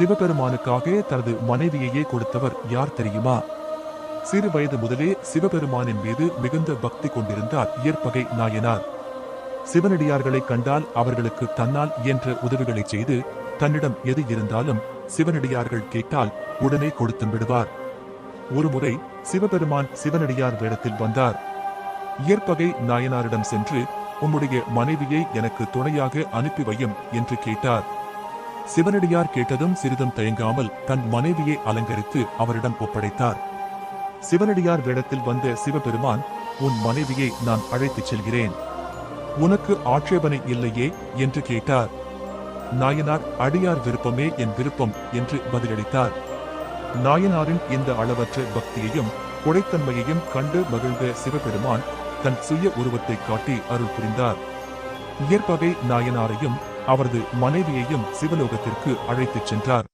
சிவபெருமானுக்காக தனது மனைவியையே கொடுத்தவர் யார் தெரியுமா? சிறு வயது முதலே சிவபெருமானின் மீது மிகுந்த பக்தி கொண்டிருந்தார் இயற்பகை நாயனார். சிவனடியார்களை கண்டால் அவர்களுக்கு தன்னால் இயன்ற உதவிகளை செய்து தன்னிடம் எது இருந்தாலும் சிவனடியார்கள் கேட்டால் உடனே கொடுத்து விடுவார். ஒருமுறை சிவபெருமான் சிவனடியார் வேடத்தில் வந்தார். இயற்பகை நாயனாரிடம் சென்று உம்முடைய மனைவியை எனக்கு துணையாக அனுப்பி வையும் என்று கேட்டார். சிவனடியார் கேட்டதும் சிறிதும் தயங்காமல் தன் மனைவியை அலங்கரித்து அவரிடம் ஒப்படைத்தார். சிவனடியார் வேடத்தில் வந்த சிவபெருமான் உன் மனைவியை நான் அழைத்துச் செல்கிறேன். உனக்கு ஆட்சேபனை இல்லையே? என்று கேட்டார். நாயனார் அடியார் விருப்பமே என் விருப்பம் என்று பதிலளித்தார். நாயனாரின் இந்த அளவற்ற பக்தியையும் கொடைத்தன்மையையும் கண்டு மகிழ்ந்த சிவபெருமான் தன் சுய உருவத்தை காட்டி அருள் புரிந்தார். இயற்பகை நாயனாரையும் அவரது மனைவியையும் சிவலோகத்திற்கு அழைத்துச் சென்றார்.